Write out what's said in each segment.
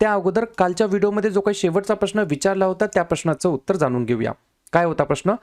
त्या अगोदर कालच्या व्हिडिओमध्ये जो काही शेवटचा प्रश्न विचारला होता त्या प्रश्नाचं उत्तर जाणून घेऊया. काय होता प्रश्न?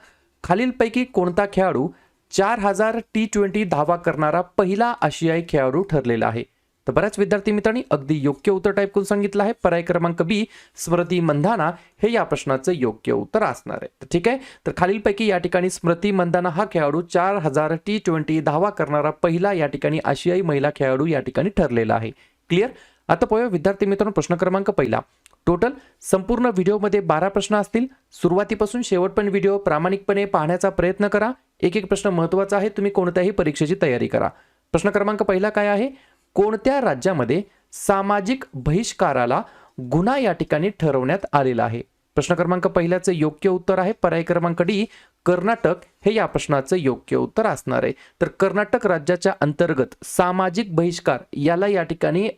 खालीलपैकी कोणता खेळाडू चार हजार टी ट्वेंटी धावा करणारा पहिला आशियाई खेळाडू ठरलेला आहे? तर बऱ्याच विद्यार्थी मित्रांनी अगदी योग्य उत्तर टाईप करून सांगितलं आहे. पर्याय क्रमांक बी स्मृती मंधाना हे या प्रश्नाचं योग्य उत्तर असणार आहे. तर ठीक आहे? तर खालीलपैकी या ठिकाणी स्मृती मंधाना हा खेळाडू चार हजार टी ट्वेंटी धावा करणारा पहिला या ठिकाणी आशियाई महिला खेळाडू या ठिकाणी ठरलेला आहे. क्लिअर आता पाहूया विद्यार्थी मित्रांनो प्रश्न क्रमांक पहिला. टोटल संपूर्ण व्हिडिओमध्ये बारा प्रश्न असतील. सुरुवातीपासून शेवटपर्यंत व्हिडिओ प्रामाणिकपणे पाहण्याचा प्रयत्न करा. एक एक प्रश्न महत्त्वाचा आहे तुम्ही कोणत्याही परीक्षेची तयारी करा. प्रश्न क्रमांक पहिला काय आहे? कोणत्या राज्यामध्ये सामाजिक बहिष्काराला गुन्हा या ठिकाणी ठरवण्यात आलेला आहे? प्रश्न क्रमांक पहिल्याचं योग्य उत्तर आहे. पर्याय क्रमांक डी कर्नाटक हे या प्रश्नाचं योग्य उत्तर असणार आहे. तर कर्नाटक राज्याच्या अंतर्गत सामाजिक बहिष्कार याला या ठिकाणी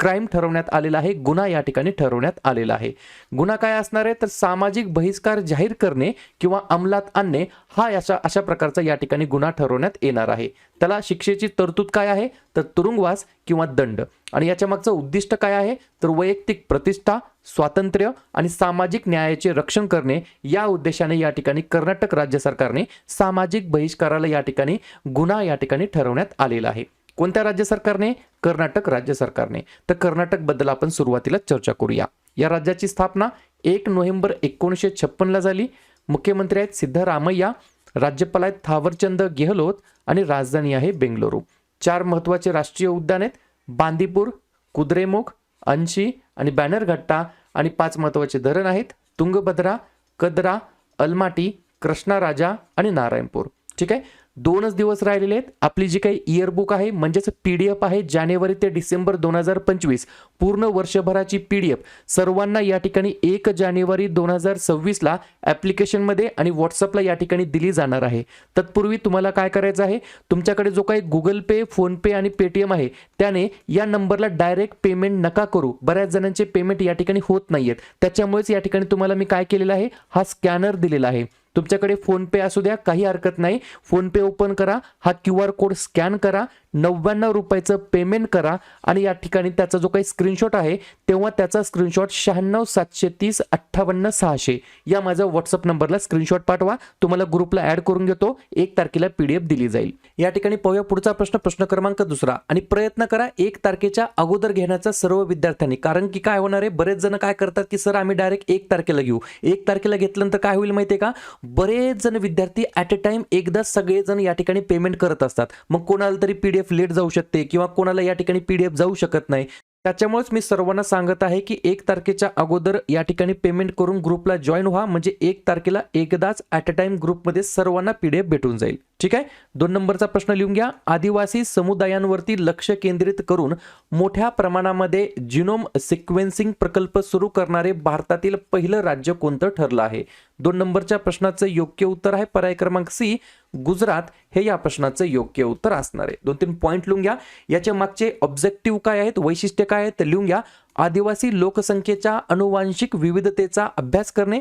क्राईम ठरवण्यात आलेला आहे. गुन्हा या ठिकाणी ठरवण्यात आलेला आहे. गुन्हा काय असणार आहे? तर सामाजिक बहिष्कार जाहीर करणे किंवा अंमलात आणणे हा याचा अशा प्रकारचा या ठिकाणी गुन्हा ठरवण्यात येणार आहे. त्याला शिक्षेची तरतूद काय आहे? तर तुरुंगवास किंवा दंड. आणि याच्या मागचं उद्दिष्ट काय आहे? तर वैयक्तिक प्रतिष्ठा स्वातंत्र्य आणि सामाजिक न्यायाचे रक्षण करणे या उद्देशाने या ठिकाणी कर्नाटक राज्य सरकारने सामाजिक बहिष्काराला या ठिकाणी गुन्हा या ठिकाणी ठरवण्यात आलेला आहे. कोणत्या राज्य सरकारने? कर्नाटक राज्य सरकारने. तर कर्नाटकबद्दल आपण सुरुवातीला चर्चा करूया. या राज्याची स्थापना एक नोव्हेंबर एकोणीसशे छप्पनला झाली. मुख्यमंत्री आहेत सिद्धरामय्या राज्यपाल आहेत थावरचंद गेहलोत आणि राजधानी आहे बेंगलुरू. चार महत्त्वाचे राष्ट्रीय उद्यान आहेत. बांदीपूर कुद्रेमुख अंशी आणि बॅनरघट्टा आणि पाच महत्त्वाचे धरण आहेत. तुंगभद्रा कदरा अलमाटी कृष्णा राजा आणि नारायणपूर. ठीक आहे? दोनच दिवस राहिलेले आहेत. आपली जी काही इयरबुक आहे म्हणजेच पी डी एफ आहे जानेवारी ते डिसेंबर दोन हजार पंचवीस. पूर्ण वर्षभराची पी डी एफ सर्वांना या ठिकाणी एक जानेवारी दोन हजार सव्वीसला ॲप्लिकेशनमध्ये आणि व्हॉट्सअपला या ठिकाणी दिली जाणार आहे. तत्पूर्वी तुम्हाला काय करायचं आहे? तुमच्याकडे जो काही गुगल पे फोनपे आणि पेटीएम आहे त्याने या नंबरला डायरेक्ट पेमेंट नका करू. बऱ्याच जणांचे पेमेंट या ठिकाणी होत नाही आहेत त्याच्यामुळेच या ठिकाणी तुम्हाला मी काय केलेलं आहे? हा स्कॅनर दिलेला आहे. तुमच्याकडे फोनपे असू द्या काही हरकत नाही. फोनपे ओपन करा हा क्यू आर कोड स्कॅन करा नव्याण्णव रुपयाचं पेमेंट करा आणि या ठिकाणी त्याचा जो काही स्क्रीनशॉट आहे तेव्हा त्याचा स्क्रीनशॉट शहाण्णव सातशे तीस अठ्ठावन्न सहाशे. या माझा व्हॉट्सअप नंबरला स्क्रीनशॉट पाठवा तुम्हाला ग्रुपला ऍड करून घेतो एक तारखेला पीडीएफ दिली जाईल. या ठिकाणी पाहूया पुढचा प्रश्न प्रश्न क्रमांक दुसरा. आणि प्रयत्न करा एक तारखेच्या अगोदर घेण्याचा सर्व विद्यार्थ्यांनी. कारण की काय होणार आहे बरेच जण काय करतात की सर आम्ही डायरेक्ट एक तारखेला घेऊ. एक तारखेला घेतल्यानंतर काय होईल माहिती आहे का? बरेच जण विद्यार्थी ॲट अ टाइम एकदा सगळेजण या ठिकाणी पेमेंट करत असतात. मग कोणाला तरी पी डी एफ लेट जाऊ शकते किंवा कोणाला या ठिकाणी पी डी एफ जाऊ शकत नाही. त्याच्यामुळेच मी सर्वांना सांगत आहे की एक तारखेच्या अगोदर या ठिकाणी पेमेंट करून ग्रुपला जॉईन व्हा. म्हणजे एक तारखेला एकदाच ॲट अ टाइम ग्रुपमध्ये सर्वांना पी डी एफ भेटून जाईल. ठीक आहे? दोन नंबरचा प्रश्न लिहून घ्या. आदिवासी समुदायांवरती लक्ष केंद्रित करून मोठ्या प्रमाणामध्ये जिनोम सिक्वेन्सिंग प्रकल्प सुरू करणारे भारतातील पहिलं राज्य कोणतं ठरलं आहे? दोन नंबरच्या प्रश्नाचं योग्य उत्तर आहे पर्याय क्रमांक सी गुजरात. हे या प्रश्नाचं योग्य उत्तर असणार आहे. दोन तीन पॉईंट लिहून घ्या. याच्या मागचे ऑब्जेक्टिव्ह काय आहेत? वैशिष्ट्य काय आहेत? लिहून घ्या. आदिवासी लोकसंख्येच्या अनुवांशिक विविधतेचा अभ्यास करणे.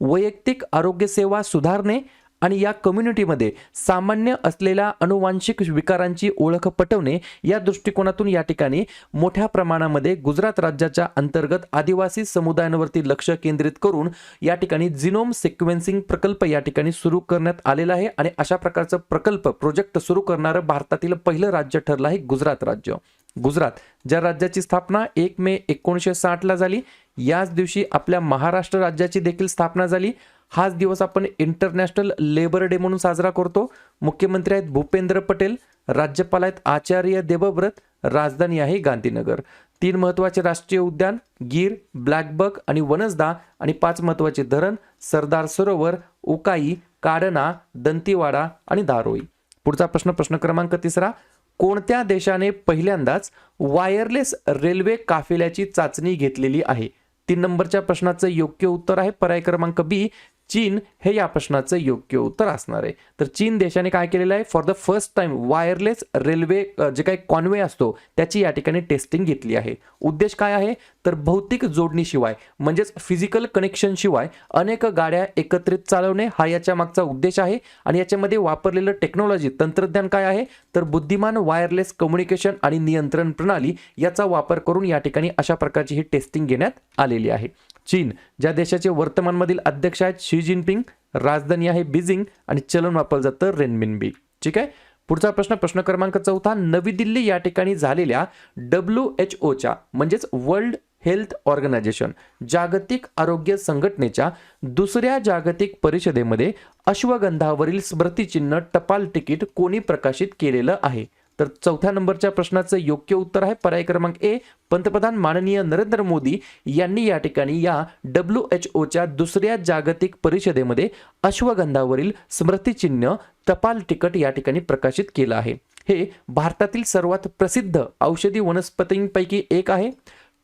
वैयक्तिक आरोग्यसेवा सुधारणे. आणि या कम्युनिटीमध्ये सामान्य असलेल्या अनुवांशिक विकारांची ओळख पटवणे या दृष्टिकोनातून या ठिकाणी मोठ्या प्रमाणामध्ये गुजरात राज्याच्या अंतर्गत आदिवासी समुदायांवरती लक्ष केंद्रित करून या ठिकाणी जिनोम सिक्वेन्सिंग प्रकल्प या ठिकाणी सुरू करण्यात आलेला आहे. आणि अशा प्रकारचं प्रकल्प प्रोजेक्ट सुरू करणारं भारतातील पहिलं राज्य ठरलं आहे गुजरात राज्य. गुजरात ज्या राज्याची स्थापना एक मे एकोणीसशे साठला झाली याच दिवशी आपल्या महाराष्ट्र राज्याची देखील स्थापना झाली. हाच दिवस आपण इंटरनॅशनल लेबर डे म्हणून साजरा करतो. मुख्यमंत्री आहेत भूपेंद्र पटेल राज्यपाल आहेत आचार्य देवव्रत राजधानी आहे गांधीनगर. तीन महत्त्वाचे राष्ट्रीय उद्यान गीर ब्लॅकबक आणि वनसदा आणि पाच महत्त्वाचे धरण सरदार सरोवर उकाई काडना दंतीवाडा आणि दारोई. पुढचा प्रश्न प्रश्न क्रमांक तिसरा. कोणत्या देशाने पहिल्यांदाच वायरलेस रेल्वे काफिल्याची चाचणी घेतलेली आहे? तीन नंबरच्या प्रश्नाचं योग्य उत्तर आहे. पर्याय क्रमांक बी चीन हे या प्रश्नाचं योग्य उत्तर असणार आहे. तर चीन देशाने काय केलेलं आहे? For the first time wireless railway जे काही कॉन्वे असतो त्याची या ठिकाणी टेस्टिंग घेतली आहे. उद्देश काय आहे? तर भौतिक जोडणीशिवाय म्हणजेच फिजिकल कनेक्शनशिवाय अनेक गाड्या एकत्रित चालवणे हा याच्या मागचा उद्देश आहे. आणि याच्यामध्ये वापरलेलं टेक्नॉलॉजी तंत्रज्ञान काय आहे? तर बुद्धिमान वायरलेस कम्युनिकेशन आणि नियंत्रण प्रणाली याचा वापर करून या ठिकाणी अशा प्रकारची ही टेस्टिंग घेण्यात आलेली आहे. चीन ज्या देशाचे वर्तमानमधील अध्यक्ष आहेत शी जिनपिंग राजधानी आहे बीजिंग आणि चलन वापरलं जातं रेनमिनबी. ठीक आहे? पुढचा प्रश्न प्रश्न क्रमांक चौथा नवी दिल्ली या ठिकाणी झालेल्या डब्ल्यू एच ओच्या म्हणजेच वर्ल्ड हेल्थ ऑर्गनायझेशन जागतिक आरोग्य संघटनेच्या दुसऱ्या जागतिक परिषदेमध्ये अश्वगंधावरील स्मृतिचिन्ह टपाल तिकीट कोणी प्रकाशित केलेलं आहे? तर चौथ्या नंबरच्या प्रश्नाचं योग्य उत्तर आहे. पर्याय क्रमांक ए पंतप्रधान माननीय नरेंद्र मोदी यांनी या ठिकाणी या डब्ल्यू एच ओच्या दुसऱ्या जागतिक परिषदेमध्ये अश्वगंधावरील स्मृतिचिन्ह टपाल तिकट या ठिकाणी प्रकाशित केलं आहे. हे भारतातील सर्वात प्रसिद्ध औषधी वनस्पतींपैकी एक आहे.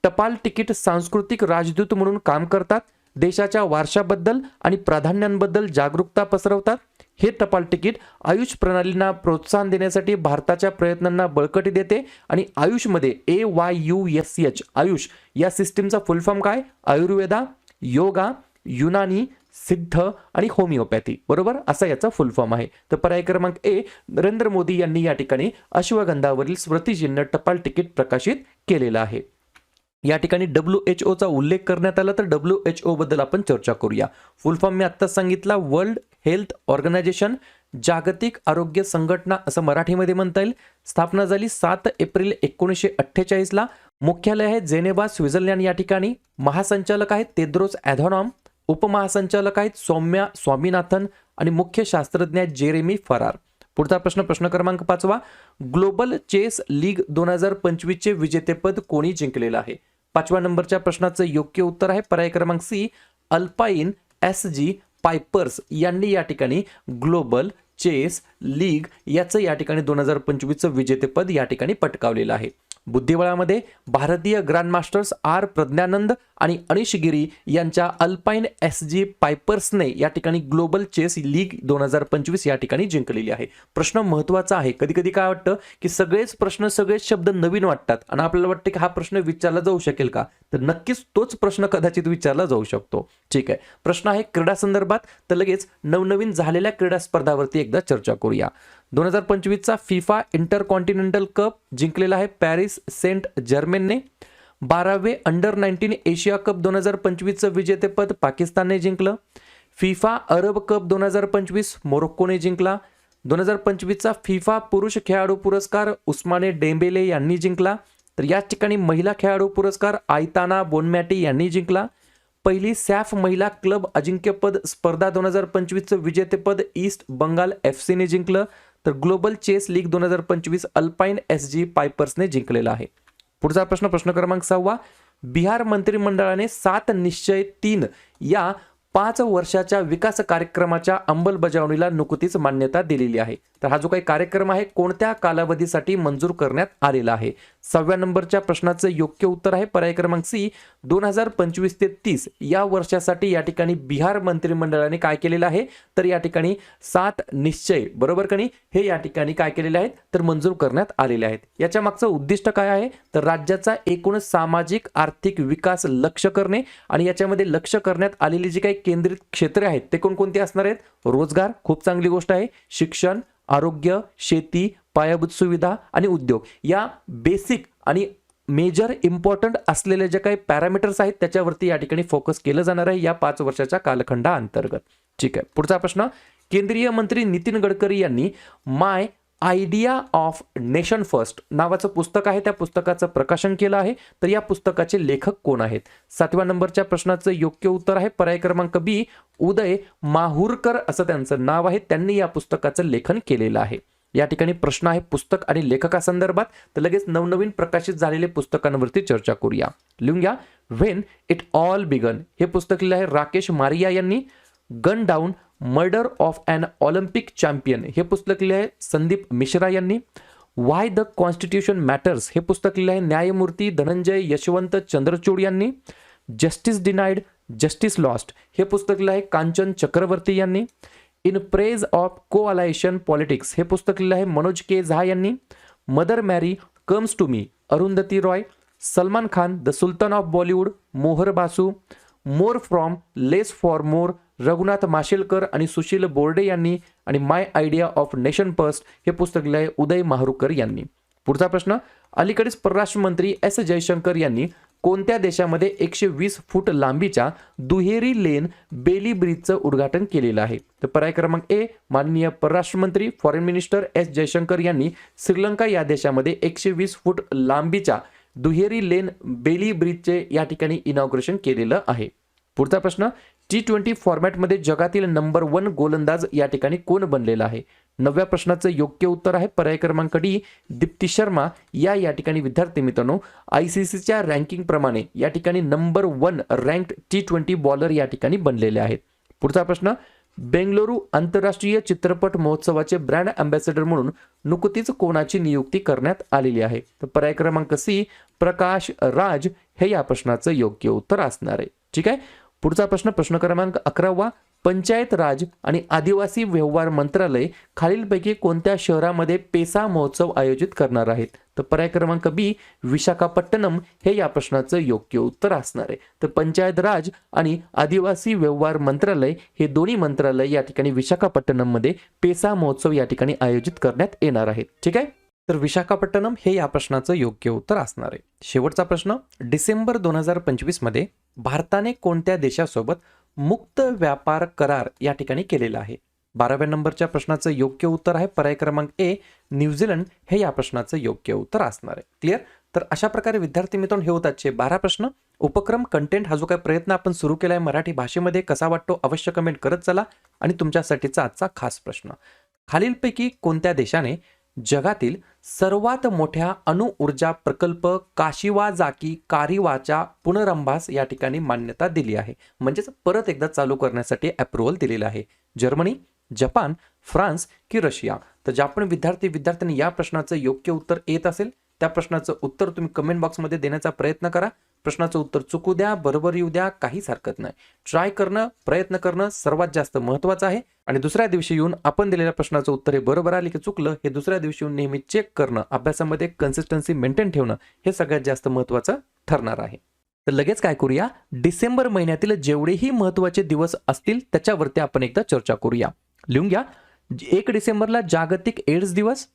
टपाल तिकीट सांस्कृतिक राजदूत म्हणून काम करतात. देशाच्या वारशाबद्दल आणि प्राधान्यांबद्दल जागरूकता पसरवतात. हे टपाल तिकीट आयुष प्रणालींना प्रोत्साहन देण्यासाठी भारताच्या प्रयत्नांना बळकटी देते आणि आयुषमध्ये A Y U S H Ayush या सिस्टीमचा फुल फॉर्म काय? आयुर्वेदा योगा युनानी सिद्ध आणि होमिओपॅथी. बरोबर? असा याचा फुल फॉर्म आहे. तर पर्याय क्रमांक ए नरेंद्र मोदी यांनी या ठिकाणी अश्वगंधावरील स्मृतिचिन्ह टपाल तिकीट प्रकाशित केलेलं आहे. या ठिकाणी डब्ल्यू एच ओचा उल्लेख करण्यात आला तर डब्ल्यू एच ओ बद्दल आपण चर्चा करूया. फुल फॉर्म मी आत्ताच सांगितला वर्ल्ड हेल्थ ऑर्गनायझेशन जागतिक आरोग्य संघटना असं मराठीमध्ये म्हणता येईल. स्थापना झाली सात एप्रिल एकोणीसशे अठ्ठेचाळीसला मुख्यालय आहे जेनेवा स्वित्झर्लंड या ठिकाणी. महासंचालक आहेत तेद्रोस ॲधॉनॉम. उपमहासंचालक आहेत सौम्या स्वामीनाथन आणि मुख्य शास्त्रज्ञ आहेत जेरेमी फरार. पुढचा प्रश्न प्रश्न क्रमांक पाचवा. ग्लोबल चेस लीग दोन हजार पंचवीसचे विजेतेपद कोणी जिंकलेलं आहे? पाचव्या नंबरच्या प्रश्नाचं योग्य उत्तर आहे. पर्याय क्रमांक C Alpine S G Pipers यांनी या ठिकाणी ग्लोबल चेस लीग याचं या ठिकाणी दोन हजार पंचवीसचं विजेतेपद या ठिकाणी पटकावलेलं आहे. बुद्धिबळामध्ये भारतीय ग्रँडमास्टर्स आर प्रज्ञानंद आणि अनिश गिरी यांच्या अल्पाईन एस जी पायपर्सने या ठिकाणी ग्लोबल चेस लीग दोन हजार पंचवीस या ठिकाणी जिंकलेली आहे. प्रश्न महत्त्वाचा आहे. कधी कधी काय वाटतं की सगळेच प्रश्न सगळेच शब्द नवीन वाटतात आणि आपल्याला वाटतं की हा प्रश्न विचारला जाऊ शकेल का? तर नक्कीच तोच प्रश्न कदाचित विचारला जाऊ शकतो. ठीक आहे. प्रश्न आहे क्रीडा संदर्भात. तर लगेच नवनवीन झालेल्या क्रीडा स्पर्धावरती एकदा चर्चा करूया. दोन हजार पंचवीसचा फिफा इंटरकॉन्टिनेंटल कप जिंकलेला आहे पॅरिस सेंट जर्मेनने. बारावे अंडर नाईन्टीन एशिया कप दोन हजार पंचवीसचं विजेतेपद पाकिस्तानने जिंकलं. फिफा अरब कप दोन हजार पंचवीस मोरोक्कोने जिंकला. दोन हजार पंचवीसचा फिफा पुरुष खेळाडू पुरस्कार उस्माने डेंबेले यांनी जिंकला. तर याच ठिकाणी महिला खेळाडू पुरस्कार आयताना बोनमॅटी यांनी जिंकला. पहिली सॅफ महिला क्लब अजिंक्यपद स्पर्धा दोन हजार पंचवीसचं विजेतेपद ईस्ट बंगाल एफ सीने जिंकलं. तर ग्लोबल चेस लीग दोन हजार पंचवीस अल्पाईन एस जी पायपर्सने जिंकलेला आहे. पुढचा प्रश्न प्रश्न क्रमांक सहावा. बिहार मंत्रिमंडळाने सात निश्चय तीन या पाच वर्षाच्या विकास कार्यक्रमाच्या अंमलबजावणीला नुकतीच मान्यता दिलेली आहे. तर हा जो काही कार्यक्रम आहे कोणत्या कालावधीसाठी मंजूर करण्यात आलेला आहे? सहाव्या नंबरच्या प्रश्नाचं योग्य उत्तर आहे. पर्याय क्रमांक सी दोन हजार पंचवीस ते तीस. या वर्षासाठी या ठिकाणी बिहार मंत्रिमंडळाने काय केलेलं आहे? तर या ठिकाणी सात निश्चय. बरोबर कणी हे या ठिकाणी काय केलेले आहेत? तर मंजूर करण्यात आलेले आहेत. याच्या मागचं उद्दिष्ट काय आहे? तर राज्याचा एकूण सामाजिक आर्थिक विकास लक्ष करणे आणि याच्यामध्ये लक्ष करण्यात आलेली जी काही केंद्रित क्षेत्रे आहेत ते कोणकोणती असणार आहेत? रोजगार खूप चांगली गोष्ट आहे. शिक्षण आरोग्य शेती पायाभूत सुविधा आणि उद्योग. या बेसिक आणि मेजर इम्पॉर्टंट असलेले जे काही पॅरामीटर्स आहेत त्याच्यावरती या ठिकाणी फोकस केलं जाणार आहे या पाच वर्षाच्या कालखंडाअंतर्गत. ठीक आहे. पुढचा प्रश्न केंद्रीय मंत्री नितीन गडकरी यांनी my idea of nation first नावाचं पुस्तक आहे. त्या पुस्तकाचं प्रकाशन केलं आहे. तर या पुस्तकाचे लेखक कोण आहेत? सातव्या नंबरच्या प्रश्नाचं योग्य उत्तर आहे पर्याय क्रमांक बी उदय माहूरकर असं त्यांचं नाव आहे. त्यांनी या पुस्तकाचं लेखन केलेलं आहे. या ठिकाणी प्रश्न आहे पुस्तक आणि लेखकासंदर्भात. तर लगेच नवनवीन प्रकाशित झालेल्या पुस्तकांवरती चर्चा करूया. लिहून घ्या. व्हेन इट ऑल बिगन हे पुस्तक लिहिलं आहे राकेश मारिया यांनी. Gun down murder of an Olympic champion हे पुस्तक लिहिलं आहे संदीप मिश्रा यांनी. वाय द कॉन्स्टिट्यूशन मॅटर्स हे पुस्तक लिहिले आहे न्यायमूर्ती धनंजय यशवंत चंद्रचूड यांनी. जस्टिस डिनाईड जस्टिस लॉस्ट हे पुस्तक लिहिलं आहे कांचन चक्रवर्ती यांनी. In praise of coalition politics हे पुस्तक लिहिलं आहे मनोज के झा यांनी. Mother Mary comes to me Arundhati Roy Salman Khan the sultan of Bollywood Mohar Basu more from less for more Raghunath Mashelkar आणि सुशील बोर्डे यांनी आणि my idea of nation first हे पुस्तक लिहिलं आहे उदय माहरुकर यांनी. पुढचा प्रश्न अलीकडेच परराष्ट्र मंत्री एस जयशंकर यांनी कोणत्या देशामध्ये एकशे वीस फूट लांबीच्या दुहेरी लेन बेली ब्रिजचं उद्घाटन केलेलं आहे? तर पर्याय क्रमांक ए माननीय परराष्ट्र मंत्री फॉरेन मिनिस्टर एस जयशंकर यांनी श्रीलंका या देशामध्ये एकशे वीस फूट लांबीच्या दुहेरी लेन बेली ब्रिजचे या ठिकाणी इनॉग्रेशन केलेलं आहे. पुढचा प्रश्न टी ट्वेंटी फॉर्मॅटमध्ये जगातील नंबर वन गोलंदाज या ठिकाणी कोण बनलेला आहे? नवव्या प्रश्नाचं योग्य उत्तर आहे. पर्याय क्रमांक डी दीप्ती शर्मा या या ठिकाणी विद्यार्थी मित्रांनो आय सी सीच्या रँकिंगप्रमाणे या ठिकाणी number one ranked T twenty bowler या ठिकाणी बनलेले आहेत. पुढचा प्रश्न बेंगलुरू आंतरराष्ट्रीय चित्रपट महोत्सवाचे ब्रँड अँबॅसेडर म्हणून नुकतीच कोणाची नियुक्ती करण्यात आलेली आहे? तर पर्याय क्रमांक सी प्रकाश राज हे या प्रश्नाचं योग्य उत्तर असणार आहे. ठीक आहे? पुढचा प्रश्न प्रश्न क्रमांक अकरावा पंचायत राज आणि आदिवासी व्यवहार मंत्रालय खालीलपैकी कोणत्या शहरामध्ये पेसा महोत्सव आयोजित करणार आहेत? तर पर्याय क्रमांक बी विशाखापट्टणम. हे या प्रश्नाचं योग्य उत्तर असणार आहे. तर पंचायत राज आणि आदिवासी व्यवहार मंत्रालय हे दोन्ही मंत्रालय या ठिकाणी विशाखापट्टणममध्ये पेसा महोत्सव या ठिकाणी आयोजित करण्यात येणार आहेत. ठीक आहे? तर विशाखापट्टणम हे या प्रश्नाचं योग्य उत्तर असणार आहे. शेवटचा प्रश्न डिसेंबर दोन हजार पंचवीसमध्ये भारताने कोणत्या देशासोबत मुक्त व्यापार करार या ठिकाणी केलेला आहे. बाराव्या नंबरच्या प्रश्नाचं योग्य उत्तर आहे. पर्याय क्रमांक ए न्यूझीलंड हे या प्रश्नाचं योग्य उत्तर असणार आहे. क्लिअर तर अशा प्रकारे विद्यार्थी मित्रांनो हे होतातचे बारा प्रश्न. उपक्रम कंटेंट हा जो काही प्रयत्न आपण सुरू केला आहे मराठी भाषेमध्ये कसा वाटतो अवश्य कमेंट करत चला. आणि तुमच्यासाठीचा आजचा खास प्रश्न. खालीलपैकी कोणत्या देशाने जगातील सर्वात मोठ्या अणुऊर्जा प्रकल्प काशिवाजाकी कारिवाच्या पुनरंभास या ठिकाणी मान्यता दिली आहे. म्हणजेच परत एकदा चालू करण्यासाठी अप्रुव्हल दिलेलं आहे. जर्मनी जपान फ्रान्स की रशिया? तर ज्या पण विद्यार्थी विद्यार्थ्यांनी या प्रश्नाचं योग्य उत्तर येत असेल त्या प्रश्नाचं उत्तर तुम्ही कमेंट बॉक्समध्ये देण्याचा प्रयत्न करा. प्रश्नाचं उत्तर चुकू द्या बरोबर येऊ द्या काहीच हरकत नाही. ट्राय करणं प्रयत्न करणं सर्वात जास्त महत्वाचं आहे. आणि दुसऱ्या दिवशी येऊन आपण दिलेल्या प्रश्नाचं उत्तर हे बरोबर आले की चुकलं हे दुसऱ्या दिवशी येऊन नेहमी चेक करणं अभ्यासामध्ये कन्सिस्टन्सी मेंटेन ठेवणं हे सगळ्यात जास्त महत्वाचं ठरणार आहे. तर लगेच काय करूया? डिसेंबर महिन्यातील जेवढेही महत्त्वाचे दिवस असतील त्याच्यावरती आपण एकदा चर्चा करूया. लिहून घ्या. एक डिसेंबरला जागतिक एड्स दिवस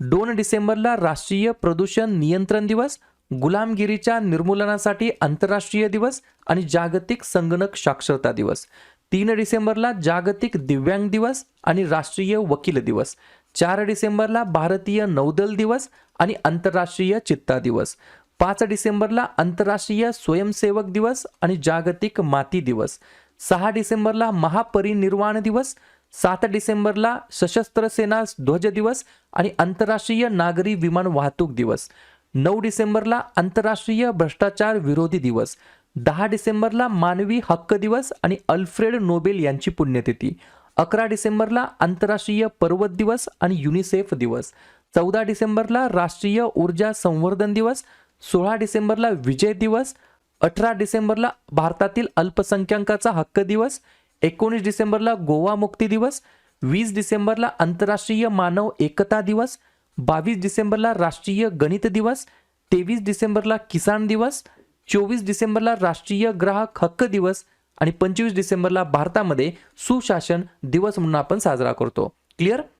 दोन डिसेंबरला राष्ट्रीय प्रदूषण नियंत्रण दिवस गुलामगिरीच्या निर्मूलनासाठी आंतरराष्ट्रीय दिवस आणि जागतिक संगणक साक्षरता दिवस. तीन डिसेंबरला जागतिक दिव्यांग दिवस आणि राष्ट्रीय वकील दिवस. चार डिसेंबरला भारतीय नौदल दिवस आणि आंतरराष्ट्रीय चित्ता दिवस. पाच डिसेंबरला आंतरराष्ट्रीय स्वयंसेवक दिवस आणि जागतिक माती दिवस. सहा डिसेंबरला महापरिनिर्वाण दिवस. सात डिसेंबरला सशस्त्र सेना ध्वज दिवस आणि आंतरराष्ट्रीय नागरी विमान वाहतूक दिवस. नऊ डिसेंबरला आंतरराष्ट्रीय भ्रष्टाचार विरोधी दिवस दहा डिसेंबरला मानवी हक्क दिवस आणि अल्फ्रेड नोबेल यांची पुण्यतिथी अकरा डिसेंबरला आंतरराष्ट्रीय पर्वत दिवस आणि युनिसेफ दिवस चौदा डिसेंबरला राष्ट्रीय ऊर्जा संवर्धन दिवस सोळा डिसेंबरला विजय दिवस अठरा डिसेंबरला भारतातील अल्पसंख्याकाचा हक्क दिवस एकोणीस डिसेंबरला गोवा मुक्ती दिवस वीस डिसेंबरला आंतरराष्ट्रीय मानव एकता दिवस बावीस डिसेंबरला राष्ट्रीय गणित दिवस तेवीस डिसेंबरला किसान दिवस चोवीस डिसेंबरला राष्ट्रीय ग्राहक हक्क दिवस आणि पंचवीस डिसेंबरला भारतामध्ये सुशासन दिवस म्हणून आपण साजरा करतो. क्लिअर